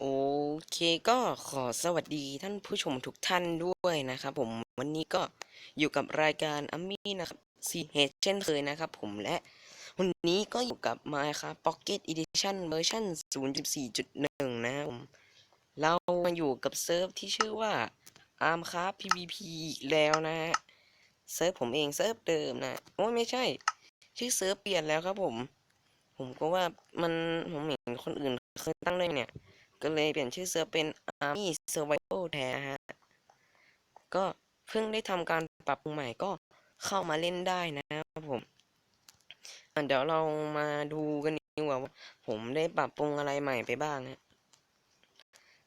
โอเคก็ขอสวัสดีท่านผู้ชมทุกท่านด้วยนะครับผมวันนี้ก็อยู่กับรายการอัมมี่นะครับซีเฮเช่นเคยนะครับผมและวันนี้ก็อยู่กับ Minecraft Pocket Edition เวอร์ชัน0.4.1 นะครับผมเรามาอยู่กับเซิร์ฟที่ชื่อว่า Armcraft PVP อีกแล้วนะฮะเซิร์ฟผมเองเซิร์ฟเดิมนะโอ้ยไม่ใช่ ชื่อเซิร์ฟเปลี่ยนแล้วครับผม ผมก็ว่ามันผมเห็นคนอื่นเคยตั้งด้วยเนี่ย ก็เลยเปลี่ยนชื่อเซิร์ฟเป็น Army Survival แทนฮะ ก็เพิ่งได้ทำการปรับปรุงใหม่ก็เข้ามาเล่นได้นะครับผมเดี๋ยวเรามาดูกันดีกว่าว่า ผมได้ปรับปรุงอะไรใหม่ไปบ้างนะ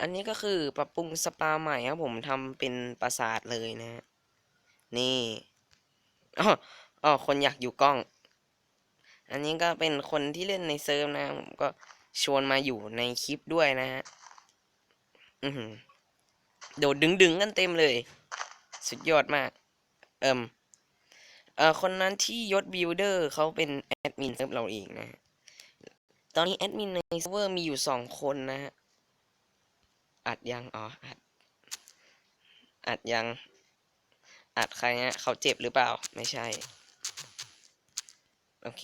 อันนี้ก็คือปรับปรุงสปาใหม่ครับผมทำเป็นปราสาทเลยนะฮะนี่อ๋ออ๋อคนอยากอยู่กล้อง อันนี้ก็เป็นคนที่เล่นในเซิร์ฟนะผมก็ ชวนมาอยู่ในคลิปด้วยนะฮะอือหือโดดดึงดึงกันเต็มเลย สุดยอดมาก เอิมเอ่อคนนั้นที่ยศบิลเดอร์เขาเป็นแอดมินเซิร์ฟเราเองนะฮะตอนนี้แอดมินในเซิร์ฟเวอร์มีอยู่สองคนนะฮะอัดยังอ๋ออัดอัดยังอัดใครฮะเขาเจ็บหรือเปล่า ไม่ใช่ โอเค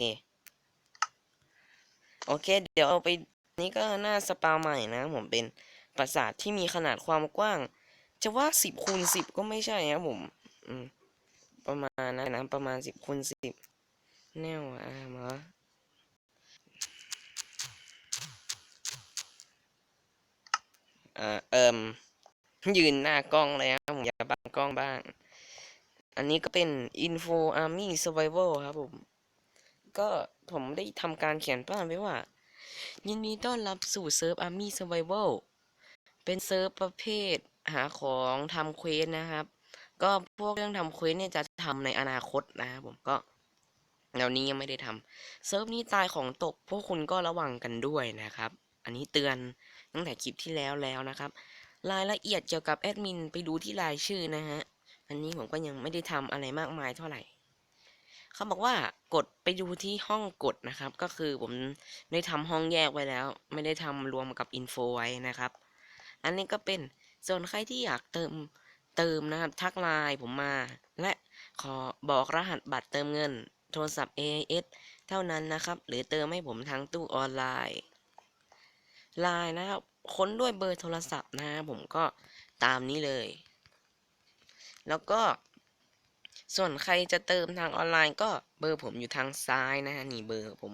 โอเค เดี๋ยวเอาไป นี่ก็หน้าสปาใหม่นะผมเป็นปราสาทที่มีขนาดความกว้าง จะว่าสิบคูณสิบก็ไม่ใช่ครับผมอืมประมาณนั้นะประมาณสิบคูณสิบแนวอะมาเอ่อเอิมยืนหน้ากล้องเลยครับผมอย่าบังกล้องบ้าง อันนี้ก็เป็น Info Army Survival ครับผม ก็ผมได้ทำการเขียนป้ายไว้ว่า ยินดีต้อนรับสู่เซิร์ฟ Army Survival เป็นเซิร์ฟประเภทหาของทำเควสนะครับ ก็พวกเรื่องทำเควสเนี่ยจะทำในอนาคตนะครับผมก็เดี๋ยวนี้ยังไม่ได้ทำเซิร์ฟนี้ตายของตก พวกคุณก็ระวังกันด้วยนะครับ อันนี้เตือนตั้งแต่คลิปที่แล้วแล้วนะครับ รายละเอียดเกี่ยวกับแอดมินไปดูที่รายชื่อนะฮะ อันนี้ผมก็ยังไม่ได้ทำอะไรมากมายเท่าไหร่ เขาบอกว่ากดไปดูที่ห้องกดนะครับ ก็คือผมได้ทำห้องแยกไว้แล้ว ไม่ได้ทำรวมกับอินโฟไว้นะครับ อันนี้ก็เป็นส่วนใครที่อยากเติมเติมนะครับ ทักไลน์ผมมา และขอบอกรหัสบัตรเติมเงิน โทรศัพท์ AIS เท่านั้นนะครับ หรือเติมให้ผมทางตู้ออนไลน์ไลน์นะครับ ค้นด้วยเบอร์โทรศัพท์นะครับผมก็ตามนี้เลย แล้วก็ ส่วนใครจะเติมทางออนไลน์ก็เบอร์ผมอยู่ทางซ้ายนะฮะนี่เบอร์ผม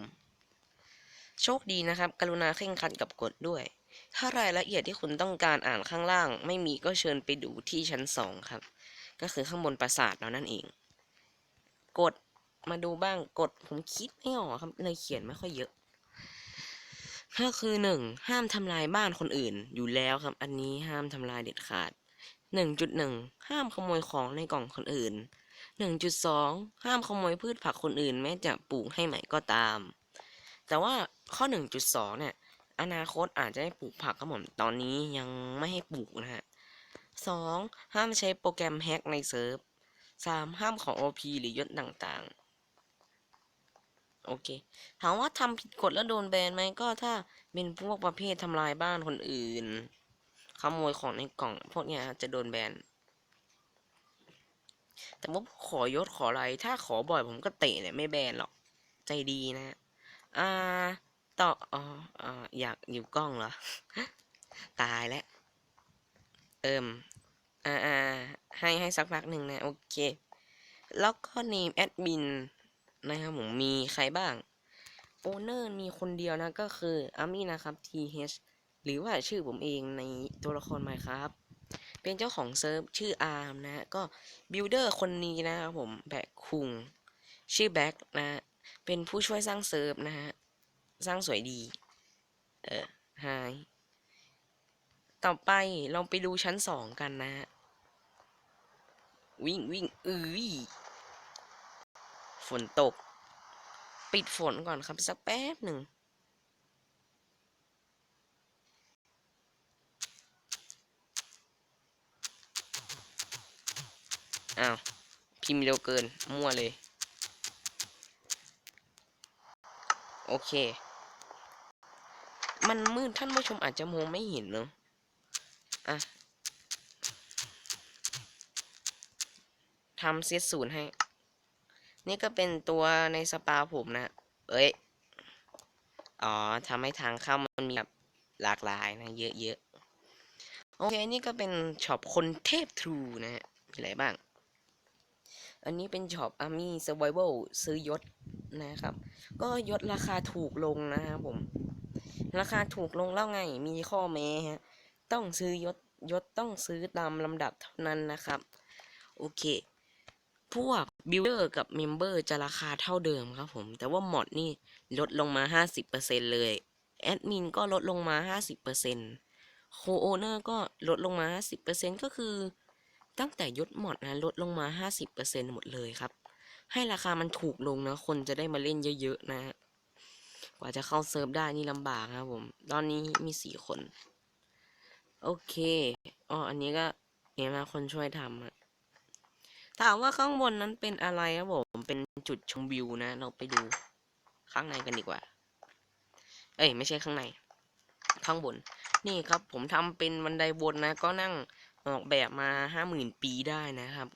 โชคดีนะครับ กรุณาเคร่งครัดกับกฎด้วย ถ้ารายละเอียดที่คุณต้องการอ่านข้างล่าง ไม่มีก็เชิญไปดูที่ชั้นสองครับ ก็คือข้างบนปราสาทเรานั่นเอง กดมาดูบ้างกดผมคิดไม่ออกครับเลยเขียนไม่ค่อยเยอะก็คือหนึ่งห้ามทำลายบ้านคนอื่นอยู่แล้วครับ อันนี้ห้ามทำลายเด็ดขาดหนึ่งจุดหนึ่งห้ามขโมยของในกล่องคนอื่น หนึ่งจุดสองห้ามขโมยพืชผักคนอื่นแม้จะปลูกให้ใหม่ก็ตาม แต่ว่าข้อหนึ่งจุดสองเนี่ย อนาคตอาจจะให้ปลูกผักครับผมตอนนี้ยังไม่ให้ปลูกนะฮะสองห้ามใช้โปรแกรมแฮกในเซิร์ฟสามห้ามของ OP หรือยศต่างๆ โอเค ถามว่าทำผิดกฎแล้วโดนแบนไหมก็ถ้าเป็นพวกประเภททำลายบ้านคนอื่น ขโมยของในกล่อง พวกเนี้ยจะโดนแบน แต่ว่าขอยศขออะไร ถ้าขอบ่อยผมก็เตะเนี่ยไม่แบนหรอก ใจดีนะ อ่า ต่ออ๋ออ่าอยากอยู่กล้องเหรอ ตายแล้ว เอิมอ่าอ่าให้ให้สักพักหนึ่งนะ โอเค แล้วก็เนมแอดมินนะครับผมมีใครบ้าง โอเนอร์มีคนเดียวนะก็คืออามี่นะครับ TH หรือว่าชื่อผมเองในตัวละครไมครับ เป็นเจ้าของเซิร์ฟชื่ออาร์มนะก็บิลดเออร์คนนี้นะครับผมแบกคุง ชื่อแบ็กนะ เป็นผู้ช่วยสร้างเซิร์ฟนะฮะ สร้างสวยดี เออหาย ต่อไปเราไปดูชั้นสองกันนะฮะ วิ่งวิ่งเอ้ยฝนตก ปิดฝนก่อนครับสักแป๊บหนึ่ง อ้าวพิมพ์เร็วเกิน มั่วเลย โอเค มันมืดท่านผู้ชมอาจจะมองไม่เห็นเนอะอะทำเซตศูนย์ให้ นี่ก็เป็นตัวในสปาผมนะ เอ้ย อ๋อทำให้ทางเข้ามันมีแบบหลากหลายนะ เยอะๆ โอเค นี่ก็เป็นช็อปคนเทพทรูนะฮะมีอะไรบ้าง อันนี้เป็นช็อป Army Survival ซื้อยศนะครับ ก็ยศราคาถูกลงนะครับผม ราคาถูกลงแล้วไงมีข้อแม้ฮะต้องซื้อยศยศต้องซื้อตามลำดับเท่านั้นนะครับ โอเค พวกบิลเดอร์กับเมมเบอร์จะราคาเท่าเดิมครับผม แต่ว่ามอดนี่ลดลงมา 50%เลยแอดมินก็ลดลงมา 50%โคโอเนอร์ก็ลดลงมา 50%ก็คือ ตั้งแต่ยศมดนะลดลงมา 50%หมดเลยครับ ให้ราคามันถูกลงนะ คนจะได้มาเล่นเยอะๆนะ กว่าจะเข้าเซิร์ฟได้นี่ลำบากครับผม ตอนนี้มีสี่คน โอเค อ๋อ อันนี้ก็เนี่ยนะคนช่วยทำอะถามว่าข้างบนนั้นเป็นอะไรครับผม เป็นจุดชมวิวนะ เราไปดูข้างในกันดีกว่า เอ้ย ไม่ใช่ข้างใน ข้างบน นี่ครับผมทำเป็นบันไดวนนะ ก็นั่ง ออกแบบมาห้าหมื่นปีได้นะครับ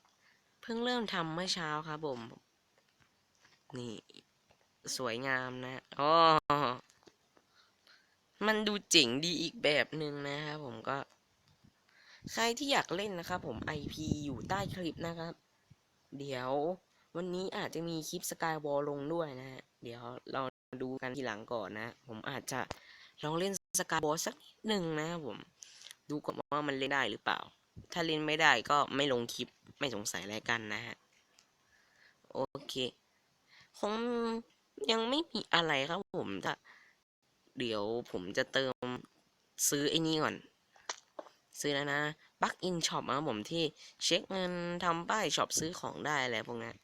เพิ่งเริ่มทำเมื่อเช้าครับผม นี่ สวยงามนะอ๋อมันดูเจ๋งดีอีกแบบหนึ่งนะครับผมก็ ใครที่อยากเล่นนะครับผม IP อยู่ใต้คลิปนะครับ เดี๋ยววันนี้อาจจะมีคลิปสกายวอลลงด้วยนะฮะ เดี๋ยวเราดูกันทีหลังก่อนนะ ผมอาจจะลองเล่นสกายวอลสักนิดหนึ่งนะครับผม ดูก่อนว่ามันเล่นได้หรือเปล่า ถ้าเล่นไม่ได้ก็ไม่ลงคลิปไม่สงสัยอะไรกันนะฮะ โอเค คงยังไม่มีอะไรครับผมจะเดี๋ยวผมจะเติมซื้อไอ้นี่ก่อน ซื้อแล้วนะบักอินช็อปครับผมที่เช็คเงินทำป้ายช็อปซื้อของได้อะไรพวกนั้น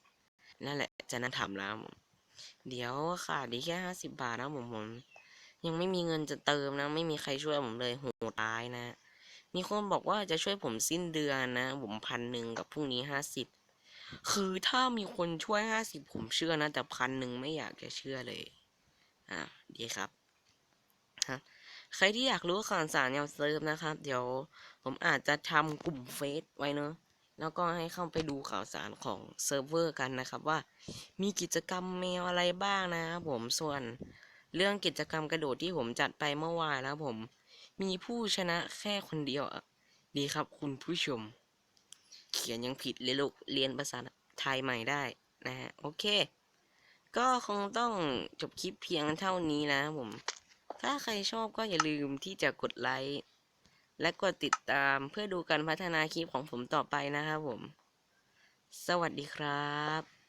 นั่นแหละจะน่าทำแล้วผมเดี๋ยวขาดดีแค่ห้าสิบบาทนะผมผม ยังไม่มีเงินจะเติมนะ ไม่มีใครช่วยผมเลยโหดตายนะ มีคนบอกว่าจะช่วยผมสิ้นเดือนนะ ผมพันหนึ่งกับพรุ่งนี้ห้าสิบคือถ้ามีคนช่วยห้าสิบผมเชื่อนะ แต่พันหนึ่งไม่อยากจะเชื่อเลย อ่าดีครับฮะใครที่อยากรู้ข่าวสารแนวเซิร์ฟนะครับ เดี๋ยวผมอาจจะทำกลุ่มเฟซไว้เนอะแล้วก็ให้เข้าไปดูข่าวสารของเซิร์ฟเวอร์กันนะครับ ว่ามีกิจกรรมแมวอะไรบ้างนะครับผมส่วนเรื่องกิจกรรมกระโดดที่ผมจัดไปเมื่อวานแล้วผม มีผู้ชนะแค่คนเดียวอะดีครับคุณผู้ชม เขียนยังผิดเลยลูก เรียนภาษาไทยใหม่ได้นะฮะ โอเค ก็คงต้องจบคลิปเพียงเท่านี้นะผม ถ้าใครชอบก็อย่าลืมที่จะกดไลค์ และกดติดตามเพื่อดูการพัฒนาคลิปของผมต่อไปนะครับผม สวัสดีครับ